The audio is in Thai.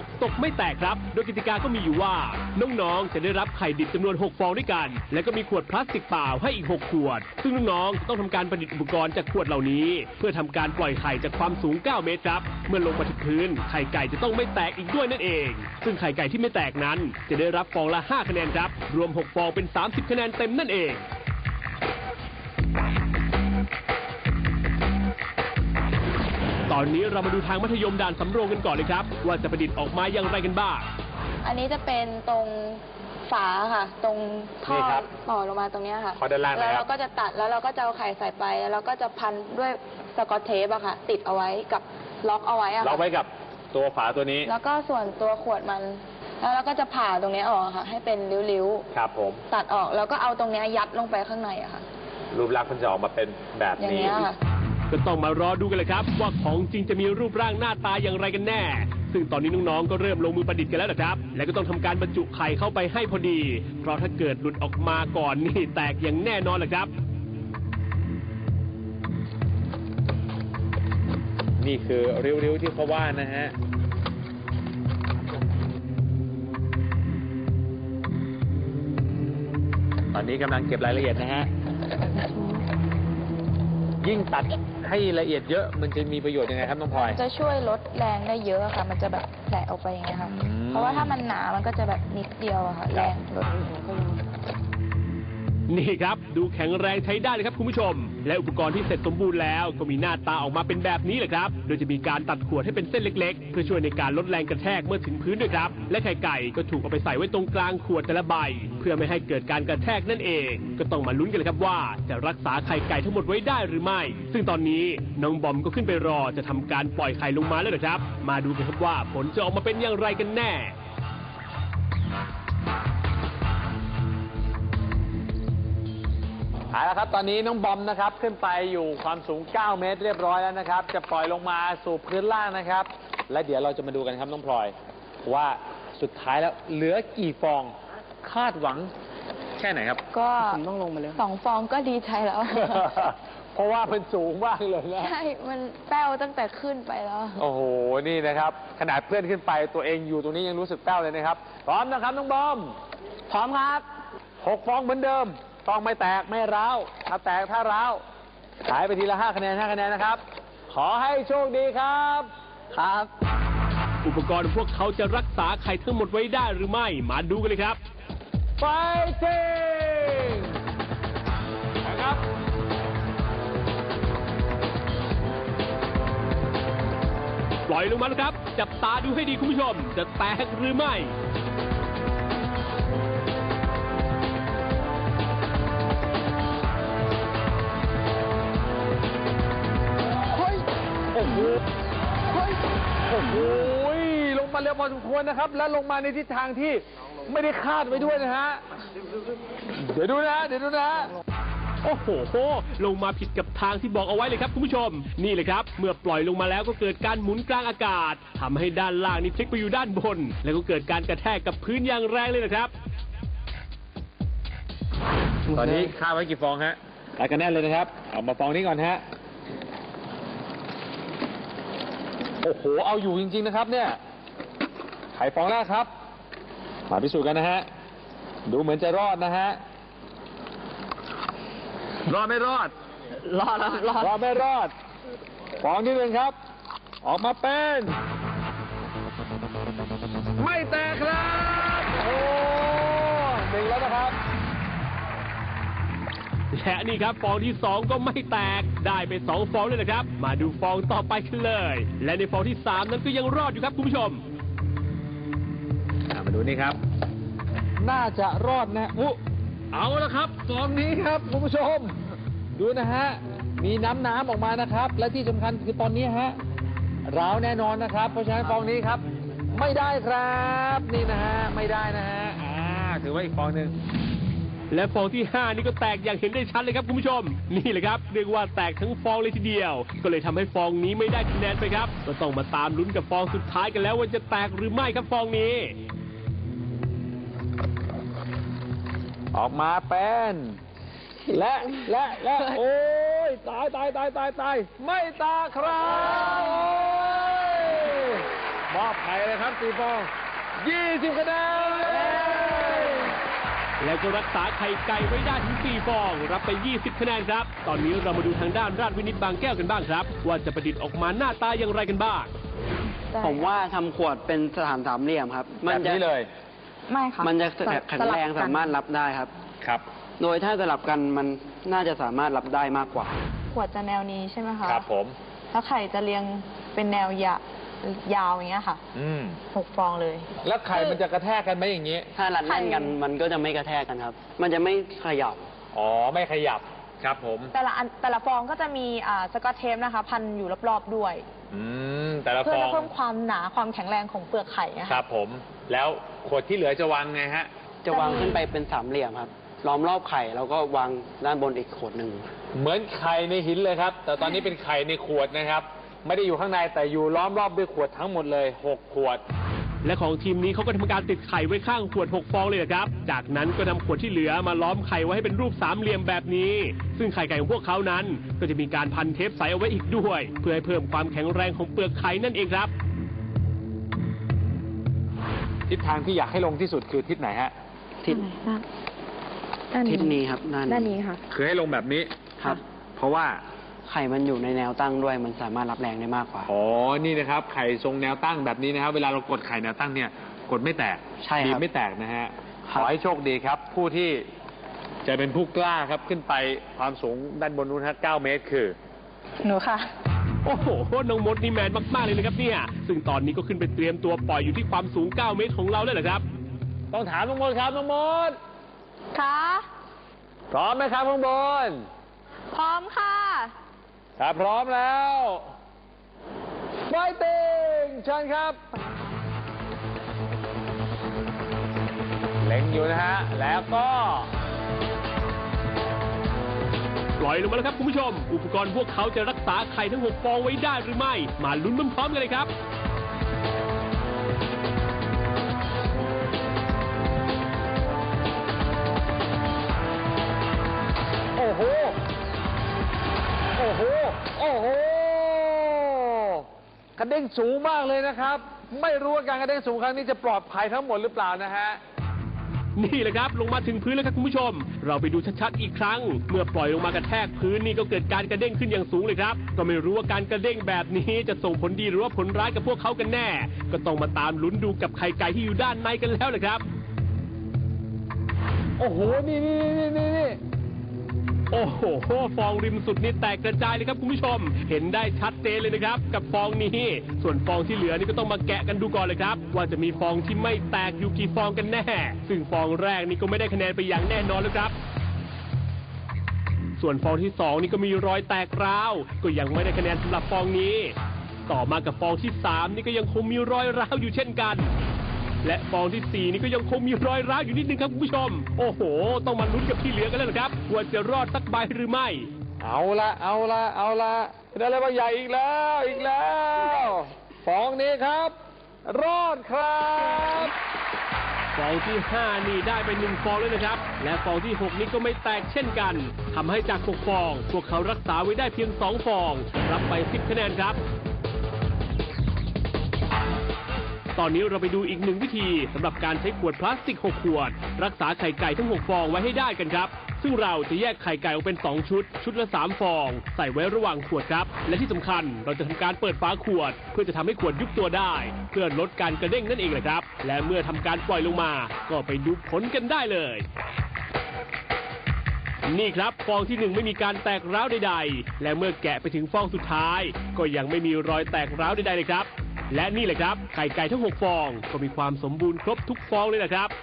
6 ตกไม่แตกครับ โดยกติกาก็มีอยู่ว่า น้องๆ จะได้รับไข่ดิบจำนวน 6 ฟองด้วยกัน และก็มีขวดพลาสติกเปล่าให้อีก 6 ขวด ซึ่งน้องๆ จะต้องทำการประดิษฐ์อุปกรณ์จากขวดเหล่านี้ เพื่อทำการปล่อยไข่จากความสูง 9 เมตรครับ เมื่อลงมาถึงพื้น ไข่ไก่จะต้องไม่แตกอีกด้วยนั่นเอง ซึ่งไข่ไก่ที่ไม่แตกนั้น จะได้รับฟองละ 5 คะแนนครับ รวม 6 ฟองเป็น 30 คะแนนเต็มนั่นเอง ตอนนี้เรามาดูทางมัธยมด่านสำโรงกันก่อนเลยครับ ว่าจะประดิษฐ์ออกมาอย่างไรกันบ้าง อันนี้จะเป็นตรงฝาค่ะ ตรงท่อนี่ครับต่อลงมาตรงเนี้ยค่ะท่อด้านล่างนะครับแล้วเราก็จะตัดแล้วเราก็จะเอาไข่ใส่ไป แล้วเราก็จะพันด้วยสกอตเทปอะค่ะ ติดเอาไว้กับล็อกเอาไว้อะล็อกค่ะ ไว้กับตัวฝาตัวนี้แล้วก็ส่วนตัวขวดมัน แล้วเราก็จะผ่าตรงเนี้ยออกค่ะ ให้เป็นริ้วครับผม ๆตัดออกแล้วก็เอาตรงเนี้ยยัดลงไปข้างในอะค่ะ รูปลักษณ์มันจะออกมาเป็นแบบอย่างนี้ เงี้ยค่ะ ก็ต้องมารอดูกันเลยครับ ว่าของจริงจะมีรูปร่างหน้าตาอย่างไรกันแน่ ซึ่งตอนนี้น้องๆก็เริ่มลงมือประดิษฐ์กันแล้วนะครับ และก็ต้องทำการบรรจุไข่เข้าไปให้พอดี เพราะถ้าเกิดหลุดออกมาก่อนนี่แตกอย่างแน่นอนแหละครับ นี่คือริ้วๆที่เขาว่านะฮะ ตอนนี้กำลังเก็บรายละเอียดนะฮะ ยิ่งตัด ให้ละเอียดเยอะมันจะมีประโยชน์ยังไงครับน้องพลอย จะช่วยลดแรงได้เยอะอะค่ะ มันจะแบบแผลออกไปอย่างเงี้ยค่ะ อืมเพราะว่าถ้ามันหนา มันก็จะแบบนิดเดียวอะค่ะแรงลด นี่ครับ ดูแข็งแรงใช้ได้เลยครับคุณผู้ชม และอุปกรณ์ที่เสร็จสมบูรณ์แล้วก็มีหน้าตาออกมาเป็นแบบนี้แหละครับ โดยจะมีการตัดขวดให้เป็นเส้นเล็กๆ เพื่อช่วยในการลดแรงกระแทกเมื่อถึงพื้นด้วยครับ และไข่ไก่ก็ถูกเอาไปใส่ไว้ตรงกลางขวดแต่ละใบ เพื่อไม่ให้เกิดการกระแทกนั่นเอง ก็ต้องมาลุ้นกันเลยครับว่า จะรักษาไข่ไก่ทั้งหมดไว้ได้หรือไม่ ซึ่งตอนนี้น้องบอมก็ขึ้นไปรอจะทำการปล่อยไข่ลงมาแล้วนะครับ มาดูกันครับว่าผลจะออกมาเป็นอย่างไรกันแน่ เอาละครับ ตอนนี้น้องบอมนะครับขึ้นไปอยู่ความสูง 9 เมตรเรียบร้อยแล้วนะครับ จะปล่อยลงมาสู่พื้นล่างนะครับ และเดี๋ยวเราจะมาดูกันครับน้องพลอย ว่าสุดท้ายแล้วเหลือกี่ฟองคาดหวังแค่ไหนครับ ก็ต้องลงมาเลยสองฟองก็ดีใจแล้ว เพราะว่ามันสูงมากเลยนะ ใช่ มันแป้วตั้งแต่ขึ้นไปแล้ว โอ้โห นี่นะครับ ขนาดเพื่อนขึ้นไปตัวเองอยู่ตรงนี้ยังรู้สึกแป้วเลยนะครับ พร้อมนะครับน้องบอม พร้อมครับหกฟองเหมือนเดิม ต้องไม่แตกไม่ร้าวถ้าแตกถ้าร้าวหายไปทีละห้าคะแนนห้าคะแนนนะครับ ขอให้โชคดีครับ ครับ อุปกรณ์พวกเขาจะรักษาไข่ทั้งหมดไว้ได้หรือไม่ มาดูกันเลยครับไฟติ้งนะครับ ปล่อยลงมาแล้วครับ จับตาดูให้ดีคุณผู้ชม จะแตกหรือไม่ โอ้โหลงมาเร็วพอสมควรนะครับ และลงมาในทิศทางที่ไม่ได้คาดไว้ด้วยนะฮะ เดี๋ยวดูนะ เดี๋ยวดูนะ โอ้โห ลงมาผิดกับทางที่บอกเอาไว้เลยครับคุณผู้ชม นี่เลยครับ เมื่อปล่อยลงมาแล้วก็เกิดการหมุนกลางอากาศทำให้ด้านล่างนี่พลิกไปอยู่ด้านบน แล้วก็เกิดการกระแทกกับพื้นอย่างแรงเลยนะครับ ตอนนี้คาดไว้กี่ฟองฮะตัดกันแน่เลยนะครับ เอามาฟองนี้ก่อนฮะ โอ้โห เอาอยู่จริง ๆ นะครับ เนี่ย ไข่ฟองแรกครับ มาพิสูจน์กันนะฮะ ดูเหมือนจะรอดนะฮะ รอดไม่รอด รอดแล้วรอดรอดไม่รอด ฟองที่หนึ่งครับ ออกมาเป็น ไม่แตกครับ และนี่ครับฟองที่ 2 ก็ไม่แตก ได้ไป 2 ฟองเลยนะครับ มาดูฟองต่อไปกันเลย และในฟองที่ 3 นั้นก็ยังรอดอยู่ครับคุณผู้ชมอะมาดูนี่ครับ น่าจะรอดนะอุยเอาละครับฟองนี้ครับคุณผู้ชม ดูนะฮะ มีน้ำน้ำออกมานะครับ และที่สำคัญคือตอนนี้ฮะร้าวแน่นอนนะครับ เพราะฉะนั้นฟองนี้ครับ ไม่ได้ครับ นี่นะฮะ ไม่ได้นะฮะ อ่า ถือว่าอีกฟองหนึ่ง และฟองที่ 5 นี่ก็แตกอย่างเห็นได้ชัดเลยครับคุณผู้ชม นี่แหละครับเรียกว่าแตกทั้งฟองเลยทีเดียว ก็เลยทำให้ฟองนี้ไม่ได้คะแนนไปครับ ก็ต้องมาตามลุ้นกับฟองสุดท้ายกันแล้วว่าจะแตกหรือไม่ครับฟองนี้ ออกมาเป็นและและและโอ้ยตายตายตายตายตายไม่ตายครับโอ้ยมอบไข่เลยครับสี่ฟอง20คะแนน แล้วก็รักษาไข่ไก่ไว้ได้ถึง 4 ฟอง รับไป 20 คะแนนครับ ตอนนี้เรามาดูทางด้านราชวินิตบางแก้วกันบ้างครับ ว่าจะประดิษฐ์ออกมาหน้าตาอย่างไรกันบ้างผมว่าทำขวดเป็นสถานสามเหลี่ยมครับแบบจะนี้เลยไม่ค่ะมันจะสลับแข็งแรงสลับกันสามารถรับได้ครับ ครับ โดยถ้าสลับกันมันน่าจะสามารถรับได้มากกว่า ขวดจะแนวนี้ใช่ไหมคะครับผมแล้วไข่จะเรียงเป็นแนวยา ยาวอย่างเงี้ยค่ะอืมหกฟองเลย แล้วไข่มันจะกระแทกกันไหมอย่างนี้ ถ้ารัดแน่นกันมันก็จะไม่กระแทกกันครับ มันจะไม่ขยับ อ๋อ ไม่ขยับครับผม แต่ละอันแต่ละฟองก็จะมีอ่าสกอตเทปนะคะ พันอยู่รอบๆด้วย อืม แต่ละเพื่ฟออจะง เพิ่มความหนาความแข็งแรงของเปลือกไข่นะคคะรับผม แล้วขวดที่เหลือจะวางไงฮะ จะวางขึ้นไปเป็นสามเหลี่ยมครับ ล้อมรอบไข่ แล้วก็วางด้านบนอีกขวดหนึ่ง เหมือนไข่ในหินเลยครับ แต่ตอนนี้เป็นไข่ในขวดนะครับ ไม่ได้อยู่ข้างในแต่อยู่ล้อมรอบด้วยขวดทั้งหมดเลยหกขวด และของทีมนี้เขาก็ทำการติดไข่ไว้ข้างขวด 6 ฟองเลยนะครับ จากนั้นก็นำขวดที่เหลือมาล้อมไข่ไว้ให้เป็นรูปสามเหลี่ยมแบบนี้ ซึ่งไข่ไก่ของพวกเขานั้น ก็จะมีการพันเทปใสเอาไว้อีกด้วย เพื่อให้เพิ่มความแข็งแรงของเปลือกไข่นั่นเองครับ ทิศทางที่อยากให้ลงที่สุดคือทิศไหนฮะทิศด้านทิศนี้ครับด้านด้านนี้ค่ะ คือให้ลงแบบนี้ ครับ เพราะว่า ไข่มันอยู่ในแนวตั้งด้วย มันสามารถรับแรงได้มากกว่า อ๋อ นี่นะครับ ไข่ทรงแนวตั้งแบบนี้นะครับ เวลาเรากดไข่แนวตั้งเนี่ย กดไม่แตกใช่ครับบีไม่แตกนะฮะคขรับอให้โชคดีครับ ผู้ที่จะเป็นผู้กล้าครับ ขึ้นไปความสูงด้านบนนู้นฮะ9เมตรคือ หนูค่ะ โอ้โห น้องมดนี่แมนมากๆเลยนะครับเนี่ย ซึ่งตอนนี้ก็ขึ้นไปเตรียมตัวปล่อยอยู่ที่ความสูง 9 เมตรของเราแล้วแหละครับ ต้องถามน้องมดครับน้องมดค่ะ พร้อมไหมครับน้องบน พร้อมค่ะ ถ้าพร้อมแล้วไฟติงเชิญครับ เล็งอยู่นะฮะ แล้วก็ปล่อยลงมาแล้วครับคุณผู้ชม อุปกรณ์พวกเขาจะรักษาไข่ทั้ง 6 ฟองไว้ได้หรือไม่ มาลุ้นพร้อมๆกันเลยครับ ระเด้งสูงมากเลยนะครับ ไม่รู้ว่าการกระเด้งสูงครั้งนี้จะปลอดภัยทั้งหมดหรือเปล่านะฮะ นี่แหละครับ ลงมาถึงพื้นแล้วครับคุณผู้ชม เราไปดูชัดๆอีกครั้ง เมื่อปล่อยลงมากระแทกพื้นนี่ก็เกิดการกระเด้งขึ้นอย่างสูงเลยครับ ก็ไม่รู้ว่าการกระเด้งแบบนี้จะส่งผลดีหรือว่าผลร้ายกับพวกเขากันแน่ ก็ต้องมาตามลุ้นดูกับไข่ไก่ที่อยู่ด้านในกันแล้วแหละครับ โอ้โห นี่นี่นี่นี่นี่ โอ้โหฟองริมสุดนี่แตกกระจายเลยครับคุณผู้ชม เห็นได้ชัดเจนเลยนะครับ กับฟองนี้ส่วนฟองที่เหลือนี่ก็ต้องมาแกะกันดูก่อนเลยครับ ว่าจะมีฟองที่ไม่แตกอยู่กี่ฟองกันแน่ ซึ่งฟองแรกนี่ก็ไม่ได้คะแนนไปอย่างแน่นอนแล้วครับส่วนฟองที่สองนี่ก็มีรอยแตกร้าว ก็ยังไม่ได้คะแนนสำหรับฟองนี้ ต่อมากับฟองที่สามนี่ก็ยังคงมีรอยร้าวอยู่เช่นกัน และฟองที่สี่นี่ก็ยังคงมีรอยร้าวอยู่นิดนึงครับคุณผู้ชม โอ้โห ต้องมาลุ้นกับที่เหลือกันแล้วนะครับว่าจะรอดสักใบหรือไม่ เอาละเอาละเอาละเป็นอะไรบางใหญ่อีกแล้วอีกแล้วฟองนี้ครับ รอดครับฟองที่ 5 นี่ได้ไปหนึ่งฟองแล้วนะครับ และฟองที่ 6 นี่ก็ไม่แตกเช่นกันทำให้จาก 6 ฟอง พวกเขารักษาไว้ได้เพียง 2 ฟอง รับไป 10 คะแนนครับ ตอนนี้เราไปดูอีกหนึ่งวิธีสำหรับการใช้ขวดพลาสติก 6 ขวด รักษาไข่ไก่ทั้ง 6 ฟองไว้ให้ได้กันครับ ซึ่งเราจะแยกไข่ไก่ออกเป็น 2 ชุด ชุดละ 3 ฟอง ใส่ไว้ระหว่างขวดครับ และที่สำคัญเราจะทำการเปิดฝาขวด เพื่อจะทำให้ขวดยุบตัวได้ เพื่อลดการกระเด้งนั่นเองแหละครับ และเมื่อทำการปล่อยลงมา ก็ไปดูผลกันได้เลย นี่ครับฟองที่หนึ่งไม่มีการแตกร้าวใด ๆ และเมื่อแกะไปถึงฟองสุดท้าย ก็ยังไม่มีรอยแตกร้าวใดๆเลยครับ และนี่แหละครับไข่ไก่ทั้ง 6 ฟอง ก็มีความสมบูรณ์ครบทุกฟองเลยนะครับ